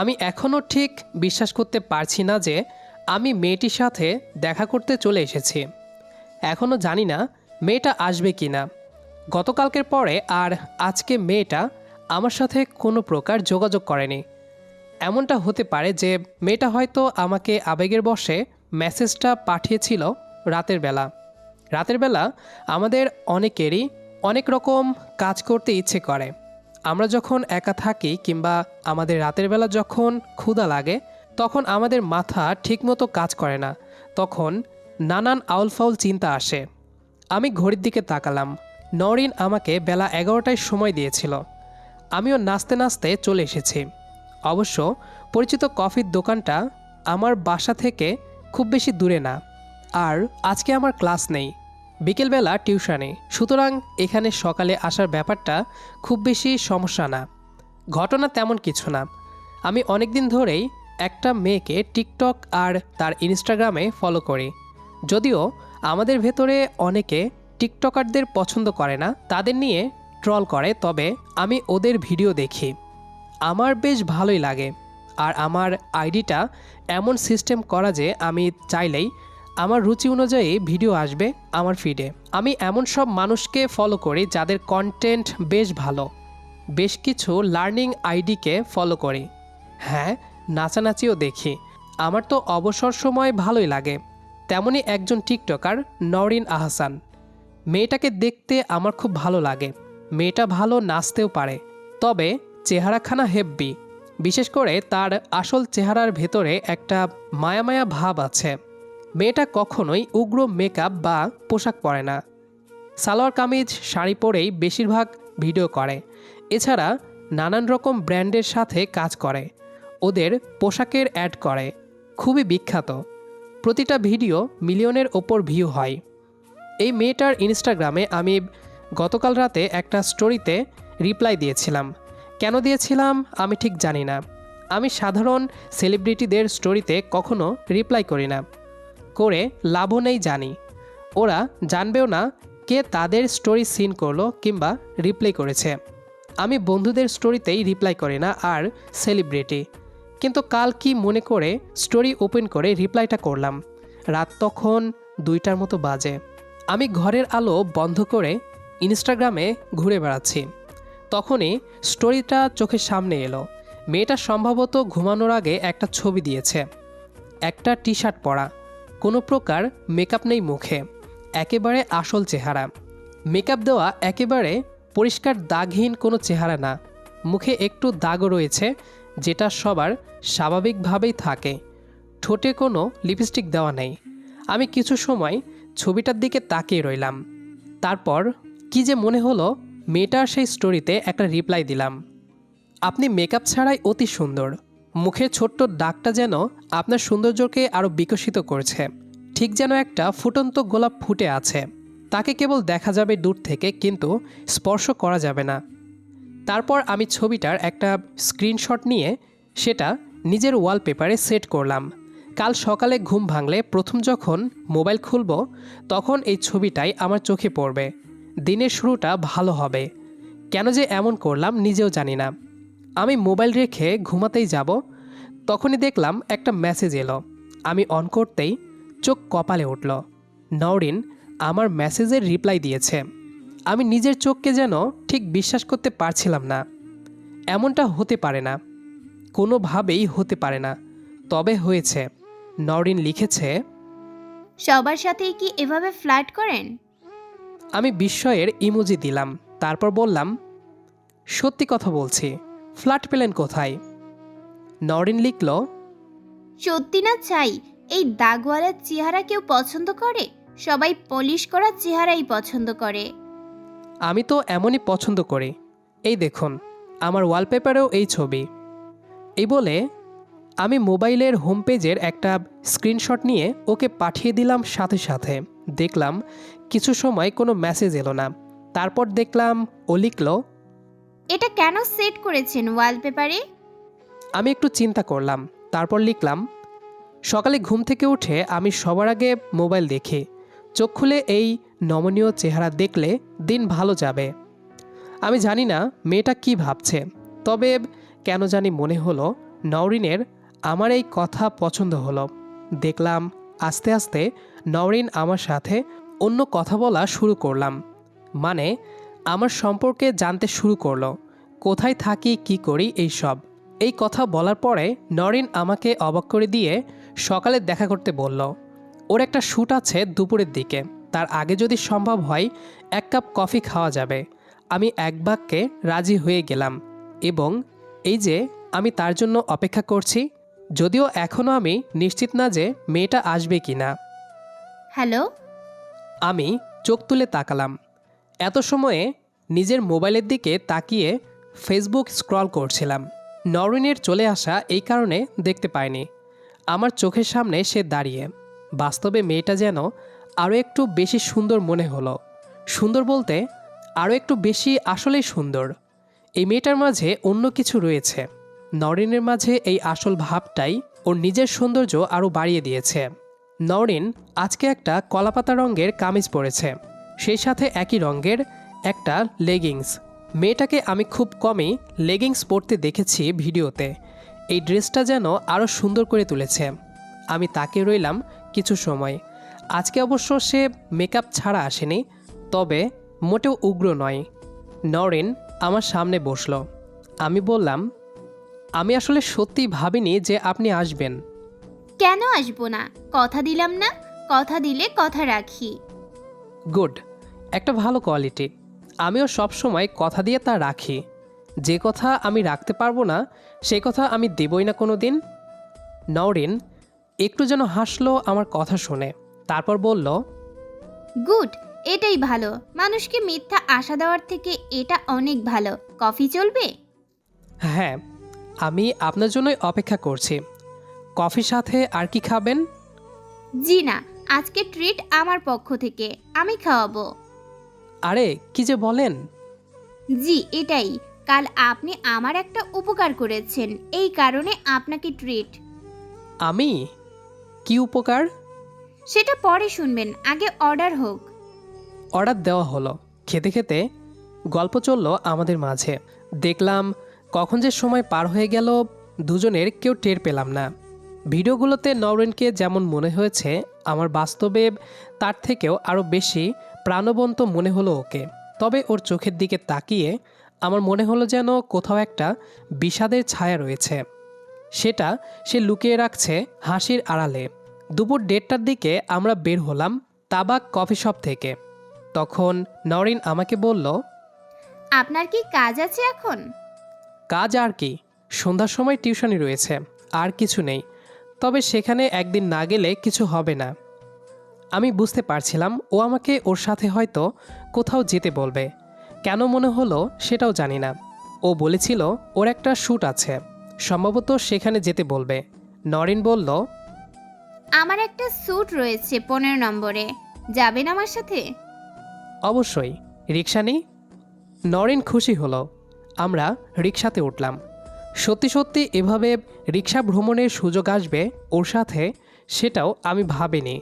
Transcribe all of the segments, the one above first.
আমি এখনও ঠিক বিশ্বাস করতে পারছি না যে আমি মেয়েটির সাথে দেখা করতে চলে এসেছি। এখনও জানি না মেয়েটা আসবে কি না গতকালকের পরে আর আজকে মেয়েটা আমার সাথে কোনো প্রকার যোগাযোগ করেনি। এমনটা হতে পারে যে মেয়েটা হয়তো আমাকে আবেগের বশে মেসেজটা পাঠিয়েছিল রাতের বেলা। রাতের বেলা আমাদের অনেকেরই অনেক রকম কাজ করতে ইচ্ছে করে। আমরা যখন একা থাকি কিংবা আমাদের রাতের বেলা যখন ক্ষুধা লাগে, তখন আমাদের মাথা ঠিকমতো কাজ করে না। তখন নানান আউলফাউল চিন্তা আসে। আমি ঘড়ির দিকে তাকালাম। নরিন আমাকে বেলা এগারোটায় সময় দিয়েছিল। আমিও নাচতে নাচতে চলে এসেছি। অবশ্য পরিচিত কফির দোকানটা আমার বাসা থেকে খুব বেশি দূরে না। আর আজকে আমার ক্লাস নেই। বিকেলবেলা টিউশনে। সুতরাং এখানে সকালে আসার ব্যাপারটা খুব বেশি সমস্যা না। ঘটনা তেমন কিছু না। আমি অনেক দিন ধরেই একটা মেয়েকে টিকটক আর তার ইনস্টাগ্রামে ফলো করি। যদিও আমাদের ভেতরে অনেকে টিকটকারদের পছন্দ করে না, তাদের নিয়ে ট্রল করে, তবে আমি ওদের ভিডিও দেখি। আমার বেশ ভালোই লাগে। আর আমার আইডিটা এমন সিস্টেম করা যে আমি চাইলেই আমার রুচি অনুযায়ী ভিডিও আসবে আমার ফিডে আমি এমন সব মানুষকে ফলো করি যাদের কন্টেন্ট বেশ ভালো। বেশ কিছু লার্নিং আইডিকে ফলো করি। হ্যাঁ নাচানাচিও দেখি। আমার তো অবসর সময় ভালোই লাগে। তেমনই একজন টিকটকার নরিন আহসান। মেয়েটাকে দেখতে আমার খুব ভালো লাগে। মেয়েটা ভালো নাচতেও পারে। তবে চেহারাখানা হেব্বি বিশেষ করে তার আসল চেহারার ভেতরে একটা মায়া মায়া ভাব আছে। মেয়েটা কখনোই উগ্র মেকআপ বা পোশাক পরে না। সালোয়ার কামিজ, শাড়ি পরেই বেশিরভাগ ভিডিও করে। এছাড়া নানান রকম ব্র্যান্ডের সাথে কাজ করে। ওদের পোশাকের অ্যাড করে। খুবই বিখ্যাত। প্রতিটা ভিডিও মিলিয়নের ওপর ভিউ হয়। এই মেয়েটার ইনস্টাগ্রামে আমি গতকাল রাতে একটা স্টোরিতে রিপ্লাই দিয়েছিলাম। কেন দিয়েছিলাম আমি ঠিক জানি না। আমি সাধারণ সেলিব্রিটিদের স্টোরিতে কখনো রিপ্লাই করি না। করে লাভও নেই জানি। ওরা জানবেও না কে তাদের স্টোরি সিন করল কিংবা রিপ্লাই করেছে। আমি বন্ধুদের স্টোরিতেই রিপ্লাই করি না আর সেলিব্রিটি কিন্তু কাল কি মনে করে স্টোরি ওপেন করে রিপ্লাইটা করলাম। রাত তখন দুইটার মতো বাজে। আমি ঘরের আলো বন্ধ করে ইনস্টাগ্রামে ঘুরে বেড়াচ্ছি। তখনই স্টোরিটা চোখের সামনে এলো। মেয়েটা সম্ভবত ঘুমানোর আগে একটা ছবি দিয়েছে। একটা টি শার্ট পরা। কোনো প্রকার মেকআপ নেই মুখে, একেবারে আসল চেহারা। মেকআপ দেওয়া একেবারে পরিষ্কার দাগহীন কোনো চেহারা না। মুখে একটু দাগও রয়েছে, যেটা সবার স্বাভাবিকভাবেই থাকে। ঠোঁটে কোনো লিপস্টিক দেওয়া নেই। আমি কিছু সময় ছবিটার দিকে তাকিয়ে রইলাম। তারপর কি যে মনে হলো, মেয়েটার সেই স্টোরিতে একটা রিপ্লাই দিলাম। আপনি মেকআপ ছাড়াই অতি সুন্দর। মুখের ছোট্ট দাগটা যেন আপনার সৌন্দর্যকে আরও বিকশিত করছে। ঠিক যেন একটা ফুটন্ত গোলাপ ফুটে আছে। তাকে কেবল দেখা যাবে দূর থেকে, কিন্তু স্পর্শ করা যাবে না। তারপর আমি ছবিটার একটা স্ক্রিনশট নিয়ে সেটা নিজের ওয়ালপেপারে সেট করলাম। কাল সকালে ঘুম ভাঙলে প্রথম যখন মোবাইল খুলব, তখন এই ছবিটাই আমার চোখে পড়বে। দিনের শুরুটা ভালো হবে। কেন যে এমন করলাম নিজেও জানি না। আমি মোবাইল রেখে ঘুমাতেই যাব। তখনই দেখলাম একটা মেসেজ এলো। আমি অন করতেই চোখ কপালে উঠল। নওরিন আমার মেসেজের রিপ্লাই দিয়েছে। আমি নিজের চোখকে যেন ঠিক বিশ্বাস করতে পারছিলাম না। এমনটা হতে পারে না। কোনোভাবেই হতে পারে না। তবে হয়েছে। নরিন লিখেছে সবার সাথেই কি এভাবে ফ্লার্ট করেন? আমি বিস্ময়ের ইমোজি দিলাম। তারপর বললাম সত্যি কথা বলছি। ফ্ল্যাট পেলেন কোথায়? নরিন লিখল সত্যি না চাই এই দাগওয়ালা চেহারা কেউ পছন্দ করে? সবাই পলিশ করা চেহারাই পছন্দ করে। আমি তো এমনই পছন্দ করি। এই দেখুন আমার ওয়ালপেপারেও এই ছবি। এই বলে আমি মোবাইলের হোম পেজের একটা স্ক্রিনশট নিয়ে ওকে পাঠিয়ে দিলাম সাথে সাথে। দেখলাম কিছু সময় কোনো মেসেজ এলো না। তারপর দেখলাম ও লিখল এটা কেন সেট করেছেন ওয়ালপেপারে? আমি একটু চিন্তা করলাম, তারপর লিখলাম, সকালে ঘুম থেকে উঠে আমি সবার আগে মোবাইল দেখি, চোখ খুলে এই নমনীয় চেহারা দেখলে দিন ভালো যাবে। আমি জানি না মেয়েটা কি ভাবছে, তবে কেন জানি মনে হলো নওরিনের আমার এই কথা পছন্দ হলো। দেখলাম আস্তে আস্তে নওরিন আমার সাথে অন্য কথা বলা শুরু করলাম মানে আমার সম্পর্কে জানতে শুরু করল কোথায় থাকি কি করি এই সব। এই কথা বলার পরে নরিন আমাকে অবাক করে দিয়ে সকালে দেখা করতে বলল ওর একটা শ্যুট আছে দুপুরের দিকে। তার আগে যদি সম্ভব হয় এক কাপ কফি খাওয়া যাবে। আমি এক বাক্যে রাজি হয়ে গেলাম এবং এই যে আমি তার জন্য অপেক্ষা করছি যদিও এখনও আমি নিশ্চিত না যে মেয়েটা আসবে কি না হ্যালো? আমি চোখ তুলে তাকালাম। এত সময়ে নিজের মোবাইলের দিকে তাকিয়ে ফেসবুক স্ক্রল করছিলাম। নরিনের চলে আসা এই কারণে দেখতে পাইনি। আমার চোখের সামনে সে দাঁড়িয়ে। বাস্তবে মেয়েটা যেন আরও একটু বেশি সুন্দর মনে হলো। সুন্দর বলতে আরও একটু বেশি আসলেই সুন্দর। এই মেয়েটার মাঝে অন্য কিছু রয়েছে। নরিনের মাঝে এই আসল ভাবটাই ওর নিজের সৌন্দর্য আরও বাড়িয়ে দিয়েছে। নরিন আজকে একটা কলাপাতা রঙের কামিজ পরেছে। সেই সাথে একই রঙের একটা লেগিংস মেয়েটাকে আমি খুব কমই লেগিংস পরতে দেখেছি ভিডিওতে। এই ড্রেসটা যেন আরও সুন্দর করে তুলেছে। আমি তাকে রইলাম কিছু সময়। আজকে অবশ্য সে মেকআপ ছাড়া আসেনি, তবে মোটেও উগ্র নয়। নরেন আমার সামনে বসল। আমি বললাম, আমি আসলে সত্যি ভাবিনি যে আপনি আসবেন। কেন আসব না? কথা দিলাম না? কথা দিলে কথা রাখি। গুড একটা ভালো কোয়ালিটি। আমিও সব সময় কথা দিয়ে তা রাখি। যে কথা আমি রাখতে পারব না সে কথা আমি দেবই না কোনো দিন নওরিন একটু যেন হাসলো আমার কথা শুনে তারপর বলল গুড এটাই ভালো। মানুষকে মিথ্যা আশা দেওয়ার থেকে এটা অনেক ভালো। কফি চলবে? হ্যাঁ আমি আপনার জন্যই অপেক্ষা করছি। কফির সাথে আর কি খাবেন? জি না আজকে ট্রিট আমার পক্ষ থেকে। আমি খাওয়াবো। আরে কি যে বলেন? জি এটাই। কাল আপনি আমার একটা উপকার করেছেন। এই কারণে আপনাকে ট্রিট আমি? কি উপকার? সেটা পরে শুনবেন। আগে অর্ডার হোক। অর্ডার দেওয়া হলো। খেতে খেতে গল্প চলল আমাদের মাঝে। দেখলাম কখন যে সময় পার হয়ে গেল দুজনের কেউ টের পেলাম না। ভিডিওগুলোতে নওরেনকে যেমন মনে হয়েছে আমার বাস্তবে তার থেকেও আরও বেশি প্রাণবন্ত মনে হলো ওকে। তবে ওর চোখের দিকে তাকিয়ে আমার মনে হলো যেন কোথাও একটা বিষাদের ছায়া রয়েছে। সেটা সে লুকিয়ে রাখছে হাসির আড়ালে। দুপুর দেড়টার দিকে আমরা বের হলাম তাবাক কফি শপ থেকে। তখন নরিন আমাকে বলল আপনার কি কাজ আছে এখন? কাজ আর কি। সন্ধ্যার সময় টিউশনি রয়েছে আর কিছু নেই। তবে সেখানে একদিন না গেলে কিছু হবে না। আমি বুঝতে পারছিলাম ও আমাকে ওর সাথে হয়তো কোথাও যেতে বলবে। কেন মনে হলো সেটাও জানি না। ও বলেছিল ওর একটা শ্যুট আছে। সম্ভবত সেখানে যেতে বলবে। নরিন বলল আমার একটা স্যুট রয়েছে পনেরো নম্বরে। যাবেন আমার সাথে? অবশ্যই। রিক্সা নেই? নরেন খুশি হলো। আমরা রিক্সাতে উঠলাম। সত্যি সত্যি এভাবে রিক্সা ভ্রমণের সুযোগ আসবে ওর সাথে, সেটাও আমি ভাবিনি।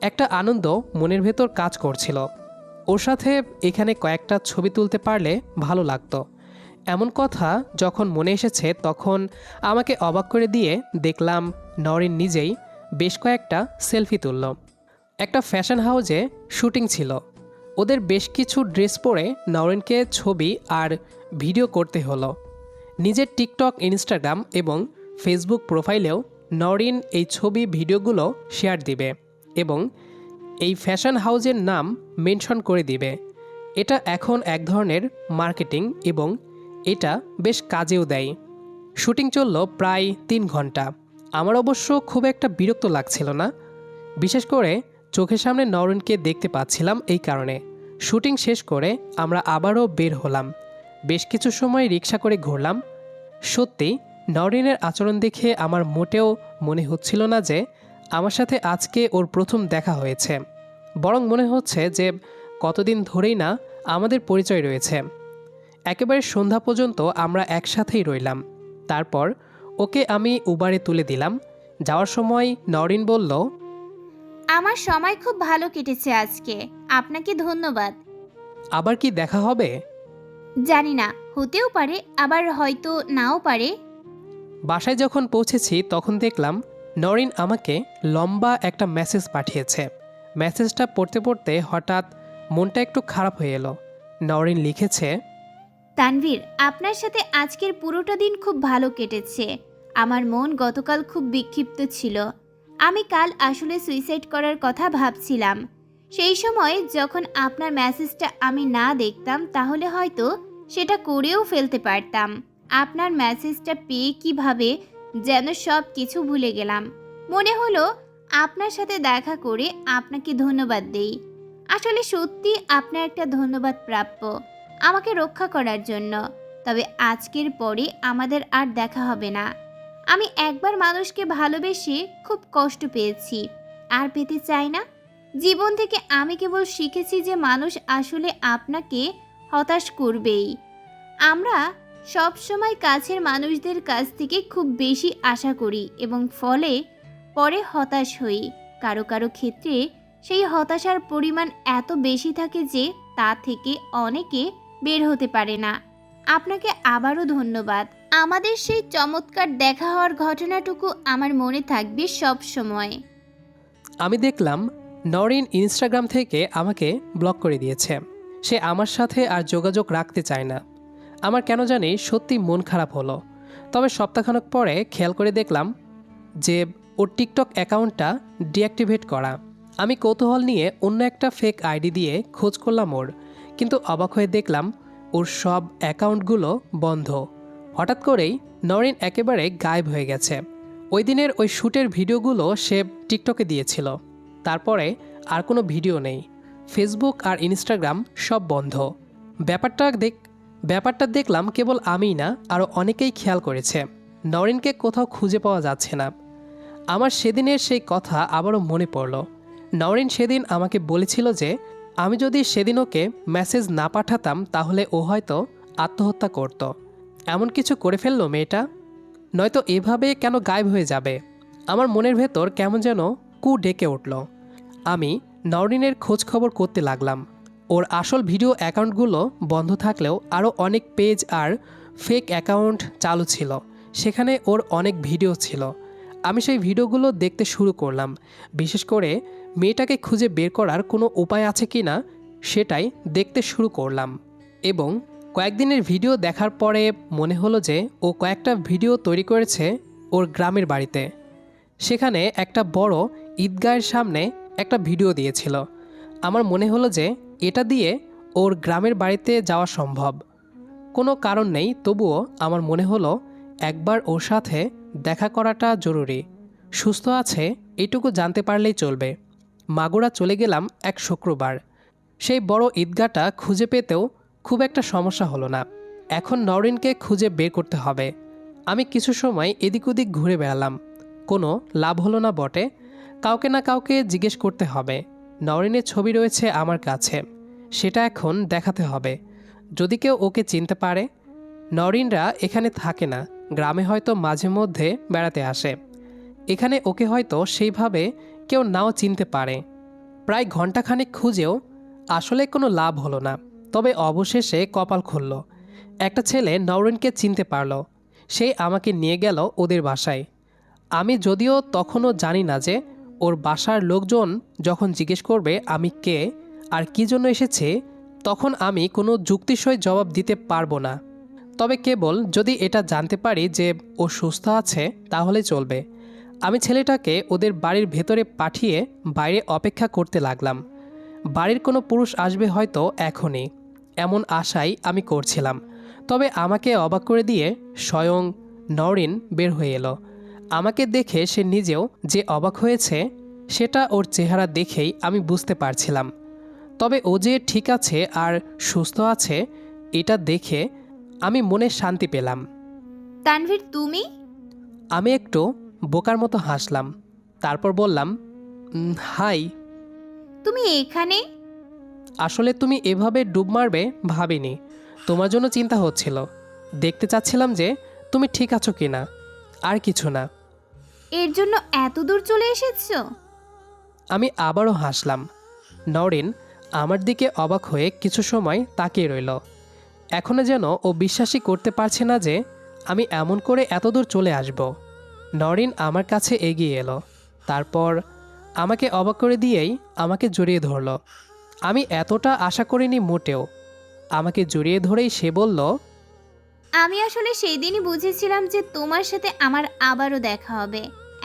একটা আনন্দ মনের ভেতর কাজ করছিল। ওর সাথে এখানে কয়েকটা ছবি তুলতে পারলে ভালো লাগতো। এমন কথা যখন মনে এসেছে তখন আমাকে অবাক করে দিয়ে দেখলাম নরেন নিজেই বেশ কয়েকটা সেলফি তুলল। একটা ফ্যাশন হাউজে শুটিং ছিল। ওদের বেশ কিছু ড্রেস পরে নরেনকে ছবি আর ভিডিও করতে হলো। নিজের টিকটক, ইনস্টাগ্রাম এবং ফেসবুক প্রোফাইলেও নরিন এই ছবি, ভিডিওগুলো শেয়ার দিবে এবং এই ফ্যাশন হাউজের নাম মেনশন করে দিবে। এটা এখন এক ধরনের মার্কেটিং এবং এটা বেশ কাজেও দেয়। শুটিং চলল প্রায় তিন ঘণ্টা। আমার অবশ্য খুব একটা বিরক্ত লাগছিল না। বিশেষ করে চোখের সামনে নরেনকে দেখতে পাচ্ছিলাম এই কারণে। শুটিং শেষ করে আমরা আবারও বের হলাম। বেশ কিছু সময় রিক্সা করে ঘুরলাম। সত্যি নরিনের আচরণ দেখে আমার মোটেও মনে হচ্ছিল না যে আমার সাথে আজকে ওর প্রথম দেখা হয়েছে। বরং মনে হচ্ছে যে কতদিন ধরেই না আমাদের পরিচয় রয়েছে। একেবারে সন্ধ্যা পর্যন্ত আমরা একসাথেই রইলাম। তারপর ওকে আমি উবারে তুলে দিলাম। যাওয়ার সময় নরিন বলল আমার সময় খুব ভালো কেটেছে আজকে। আপনাকে ধন্যবাদ। আবার কি দেখা হবে? জানি না হতেও পারে আবার হয়তো নাও পারে। বাসায় যখন পৌঁছেছি তখন দেখলাম নরিন আমাকে লম্বা একটা মেসেজ পাঠিয়েছে। মেসেজটা পড়তে পড়তে হঠাৎ মনটা একটু খারাপ হয়ে এলো। নরিন লিখেছে তানভীর আপনার সাথে আজকের পুরোটা দিন খুব ভালো কেটেছে। আমার মন গতকাল খুব বিক্ষিপ্ত ছিল। আমি কাল আসলে সুইসাইড করার কথা ভাবছিলাম। সেই সময় যখন আপনার মেসেজটা আমি না দেখতাম, তাহলে হয়তো সেটা করেও ফেলতে পারতাম। আপনার মেসেজটা পেয়ে কীভাবে যেন সব কিছু ভুলে গেলাম। মনে হলো আপনার সাথে দেখা করে আপনাকে ধন্যবাদ দেই। আসলে সত্যি আপনার একটা ধন্যবাদ প্রাপ্য আমাকে রক্ষা করার জন্য। তবে আজকের পরে আমাদের আর দেখা হবে না। আমি একবার মানুষকে ভালোবেসে খুব কষ্ট পেয়েছি। আর পেতে চাই না? জীবন থেকে আমি কেবল শিখেছি যে মানুষ আসলে আপনাকে হতাশ করবেই। আমরা সব সময় কাছের মানুষদের কাছ থেকে খুব বেশি আশা করি এবং ফলে পরে হতাশ হই। কারও কারও ক্ষেত্রে সেই হতাশার পরিমাণ এত বেশি থাকে যে তা থেকে অনেকে বের হতে পারে না। আপনাকে আবারও ধন্যবাদ। আমাদের সেই চমৎকার দেখা হওয়ার ঘটনাটুকু আমার মনে থাকবে সব সময় আমি দেখলাম নরিন ইনস্টাগ্রাম থেকে আমাকে ব্লক করে দিয়েছে। সে আমার সাথে আর যোগাযোগ রাখতে চায় না। আমার কেন জানি সত্যি মন খারাপ হলো। তবে সপ্তাহখানেক পরে খেয়াল করে দেখলাম যে ওর টিকটক অ্যাকাউন্টটা ডিঅ্যাক্টিভেট করা। আমি কৌতূহল নিয়ে অন্য একটা ফেক আইডি দিয়ে খোঁজ করলাম ওর। কিন্তু অবাক হয়ে দেখলাম ওর সব অ্যাকাউন্টগুলো বন্ধ। হঠাৎ করেই নরিন একেবারে গায়েব হয়ে গেছে। ওই দিনের ওই শ্যুটের ভিডিওগুলো সে টিকটকে দিয়েছিল। তারপরে আর কোনো ভিডিও নেই। ফেসবুক আর ইনস্টাগ্রাম সব বন্ধ। ব্যাপারটা দেখ, ব্যাপারটা দেখলাম কেবল আমিই না আরও অনেকেই খেয়াল করেছে। নরিনকে কোথাও খুঁজে পাওয়া যাচ্ছে না। আমার সেদিনের সেই কথা আবারও মনে পড়ল। নরিন সেদিন আমাকে বলেছিল যে, আমি যদি সেদিন ওকে মেসেজ না পাঠাতাম, তাহলে ও হয়তো আত্মহত্যা করত। এমন কিছু করে ফেলল মেয়েটা? নয়তো এভাবে কেন গায়েব হয়ে যাবে? আমার মনের ভেতর কেমন যেন কু ডেকে উঠল। আমি নরিনের খোঁজ খবর করতে লাগলাম। ওর আসল ভিডিও অ্যাকাউন্টগুলো বন্ধ থাকলেও আরও অনেক পেজ আর ফেক অ্যাকাউন্ট চালু ছিল। সেখানে ওর অনেক ভিডিও ছিল। আমি সেই ভিডিওগুলো দেখতে শুরু করলাম। বিশেষ করে মেয়েটাকে খুঁজে বের করার কোনো উপায় আছে কি না, সেটাই দেখতে শুরু করলাম। এবং কয়েকদিনের ভিডিও দেখার পরে মনে হলো যে ও কয়েকটা ভিডিও তৈরি করেছে ওর গ্রামের বাড়িতে। সেখানে একটা বড় ঈদগাহের সামনে একটা ভিডিও দিয়েছিল। আমার মনে হলো যে এটা দিয়ে ওর গ্রামের বাড়িতে যাওয়া সম্ভব। কোনো কারণ নেই, তবুও আমার মনে হলো একবার ওর সাথে দেখা করাটা জরুরি। সুস্থ আছে এটুকু জানতে পারলেই চলবে। মাগুরা চলে গেলাম এক শুক্রবার। সেই বড় ঈদগাটা খুঁজে পেতেও খুব একটা সমস্যা হলো না। এখন নরিনকে খুঁজে বের করতে হবে। আমি কিছু সময় এদিক ওদিক ঘুরে বেড়ালাম। কোনো লাভ হলো না বটে। কাউকে না কাউকে জিজ্ঞেস করতে হবে। নরিনের ছবি রয়েছে আমার কাছে। সেটা এখন দেখাতে হবে। যদি কেউ ওকে চিনতে পারে, নরিনরা এখানে থাকে না। গ্রামে হয়তো মাঝে মধ্যে বেড়াতে আসে। এখানে ওকে হয়তো সেইভাবে কেউ নাও চিনতে পারে। প্রায় ঘণ্টাখানেক খুঁজেও আসলে কোনো লাভ হলো না। তবে অবশেষে কপাল খুলল। একটা ছেলে নরিনকে চিনতে পারল। সেই আমাকে নিয়ে গেল ওদের বাসায়। আমি যদিও তখনও জানি না যে ওর বাসার লোকজন যখন জিজ্ঞেস করবে আমি কে আর কী জন্য এসেছে, তখন আমি কোনো যুক্তিসই জবাব দিতে পারব না। তবে কেবল যদি এটা জানতে পারি যে ও সুস্থ আছে, তাহলে চলবে। আমি ছেলেটাকে ওদের বাড়ির ভেতরে পাঠিয়ে বাইরে অপেক্ষা করতে লাগলাম। বাড়ির কোনো পুরুষ আসবে হয়তো এখনই, এমন আশাই আমি করছিলাম। তবে আমাকে অবাক করে দিয়ে স্বয়ং নরিন বের হয়ে এলো। আমাকে দেখে সে নিজেও যে অবাক হয়েছে সেটা ওর চেহারা দেখেই আমি বুঝতে পারছিলাম। তবে ও যে ঠিক আছে আর সুস্থ আছে এটা দেখে আমি মনে শান্তি পেলাম। তানভীর তুমি? আমি একটু বোকার মতো হাসলাম। তারপর বললাম হাই। তুমি এখানে? আসলে তুমি এভাবে ডুব মারবে ভাবিনি। তোমার জন্য চিন্তা হচ্ছিল। দেখতে চাচ্ছিলাম যে তুমি ঠিক আছো কি না আর কিছু না। এর জন্য এত দূর চলে এসেছ? আমি আবারও হাসলাম। নরেন আমার দিকে অবাক হয়ে কিছু সময় তাকিয়ে রইল। এখনও যেন ও বিশ্বাসই করতে পারছে না যে আমি এমন করে এতদূর চলে আসব। নরিন আমার কাছে এগিয়ে এলো। তারপর আমাকে অবাক করে দিয়েই আমাকে জড়িয়ে ধরলো। আমি এতটা আশা করিনি মোটেও। আমাকে জড়িয়ে ধরেই সে বলল আমি আসলে সেই দিনই বুঝেছিলাম যে তোমার সাথে আমার আবারও দেখা হবে।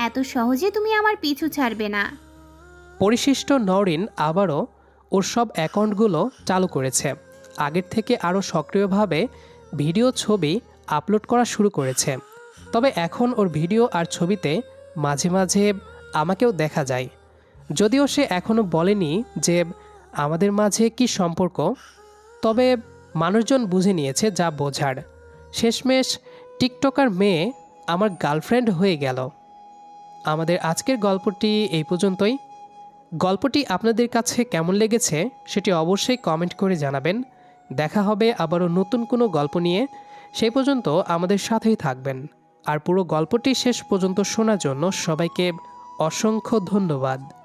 এত সহজে তুমি আমার পিছু ছাড়বে না। পরিশিষ্ট নরিন আবারও ওর সব অ্যাকাউন্টগুলো চালু করেছে। আগের থেকে আরও সক্রিয়ভাবে ভিডিও ছবি আপলোড করা শুরু করেছে। তবে এখন ওর ভিডিও আর ছবিতে মাঝে মাঝে আমাকেও দেখা যায়। যদিও সে এখনও বলেনি যে আমাদের মাঝে কি সম্পর্ক, তবে মানুষজন বুঝে নিয়েছে যা বোঝার। শেষমেশ টিকটকার মেয়ে আমার গার্লফ্রেন্ড হয়ে গেল। আমাদের আজকের গল্পটি এই পর্যন্তই। গল্পটি আপনাদের কাছে কেমন লেগেছে সেটি অবশ্যই কমেন্ট করে জানাবেন। দেখা হবে আবারও নতুন কোনো গল্প নিয়ে। সেই পর্যন্ত আমাদের সাথেই থাকবেন। আর পুরো গল্পটি শেষ পর্যন্ত শোনার জন্য সবাইকে অসংখ্য ধন্যবাদ।